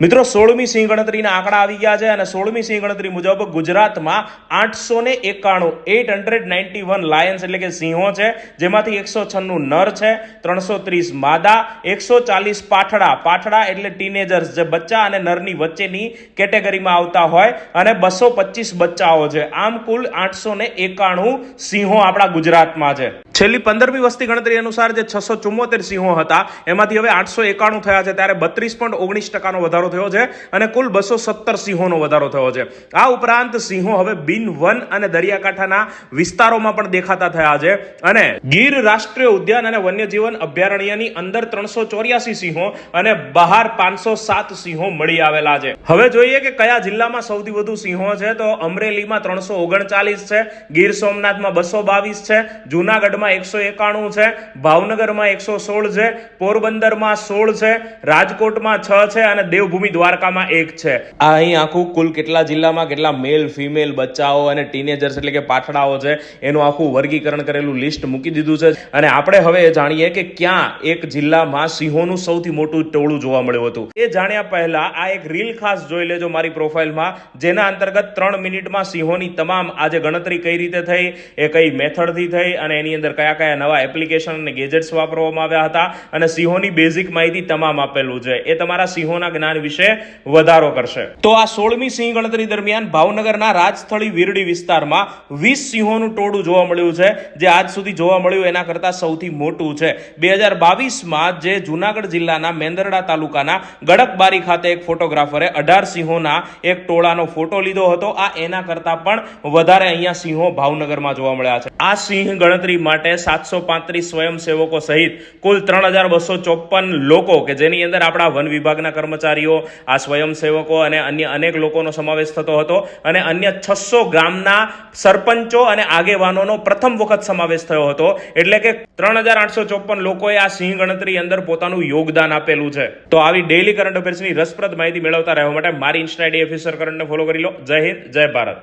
મિત્રો, સોળમી સિંહ ગણતરીના આંકડા આવી ગયા છે અને સોળમી સિંહ ગણતરી મુજબ ગુજરાતમાં આઠસો ને એકાણું eight hundred ninety one lions એટલે કે સિંહો છે, જેમાંથી એકસો છન્નું નર છે, ત્રણસો ત્રીસ માદા, એકસો ચાલીસ પાઠડા. પાઠડા એટલે ટીનેજર્સ જે બચ્ચા અને નરની વચ્ચેની કેટેગરીમાં આવતા હોય અને બસો પચીસ બચ્ચાઓ છે. આમ કુલ આઠસો ને એકાણું સિંહો આપણા ગુજરાતમાં છે. છેલ્લી પંદરમી વસ્તી ગણતરી અનુસાર જે છસો ચુમ્મોતેર સિંહો હતા, એમાંથી હવે આઠસો એકાણું થયા છે. ત્યારે બત્રીસ પોઈન્ટ ઓગણીસ ટકાનો વધારો થયો છે અને કુલ બસો સત્તર સિંહોનો વધારો થયો છે. આ ઉપરાંત સિંહો હવે બિન વન અને દરિયાકાંઠાના વિસ્તારોમાં પણ દેખાતા થયા છે. અને ગીર રાષ્ટ્રીય ઉદ્યાન અને વન્યજીવન અભયારણ્યની અંદર ત્રણસો ચોર્યાસી સિંહો અને બહાર પાંચસો સાત સિંહો મળી આવેલા છે. હવે જોઈએ કે કયા જિલ્લામાં સૌથી વધુ સિંહો છે, તો અમરેલીમાં ત્રણસો ઓગણચાલીસ છે, ગીર સોમનાથમાં બસો બાવીસ છે, જુનાગઢમાં એકસો એકાણું છે, ભાવનગરમાં એકસો સોળ છે, પોરબંદરમાં સોળ છે, રાજકોટમાં છ છે અને દેવભૂમિ દ્વારકામાં એક છે. આ અહીં આખું કુલ કેટલા જિલ્લામાં કેટલા મેલ ફિમેલ બચ્ચાઓ અને ટીનેજર્સ એટલે કે પાઠડાઓ છે, એનું આખું વર્ગીકરણ કરેલું લિસ્ટ મૂકી દીધું છે. અને આપણે હવે જાણીએ કે ક્યાં એક જિલ્લામાં સિંહોનું સૌથી મોટું ટોળું જોવા મળ્યું હતું. એ જાણ્યા પહેલા આ એક રીલ ખાસ જોઈ લેજો મારી પ્રોફાઇલમાં જેના અંતર્ગત ત્રણ મિનિટમાં સિંહોની તમામ આજે ગણતરી કઈ રીતે થઈ, એ કઈ મેથડથી થઈ, અને એની અંદર કયા કયા નવા એપ્લિકેશન અને ગેજેટ્સ વાપરવામાં આવ્યા હતા અને સિંહોની બેઝિક માહિતી તમામ આપેલું છે. એ તમારા સિંહોના જ્ઞાન વિશે વધારો કરશે. તો આ સોળમી સિંહ ગણતરી દરમિયાન ભાવનગરના રાજસ્થળી વીરડી વિસ્તારમાં વીસ સિંહોનું ટોળું જોવા મળ્યું છે, જે આજ સુધી જોવા મળ્યું એના કરતાં સૌથી મોટું છે. બે હજાર બાવીસમાં જે જુનાગઢ જિલ્લાના મેંદરડા તાલુકાના ગડકબારી ખાતે એક ફોટોગ્રાફરે અઢાર સિંહોના એક ટોળાનો ફોટો લીધો હતો. આ એના કરતાં પણ વધારે અહીંયા સિંહો ભાવનગરમાં જોવા મળ્યા છે. આ સિંહ ગણતરી માટે સાતસો પાંત્રીસ સ્વયંસેવકો સહિત કુલ ત્રણ હજાર બસો ચોપન લોકો કે જેની અંદર આપણા વન વિભાગના કર્મચારીઓ, આ સ્વયંસેવકો અને અન્ય અનેક લોકોનો સમાવેશ થતો હતો અને અન્ય છસો ગામના સરપંચો અને આગેવાનોનો પ્રથમ વખત સમાવેશ થયો હતો. એટલે કે ત્રણ હજાર આઠસો ચોપન લોકોએ આ સિંહ ગણતરી અંદર પોતાનું યોગદાન આપેલું છે. તો આવી ડેઇલી કરંટ અફેર્સની રસપ્રદ માહિતી મેળવતા રહેવા માટે મારી ઇન્સ્ટા ઓફિસર કરંટને ફોલો કરી લો. જય હિન્દ, જય ભારત.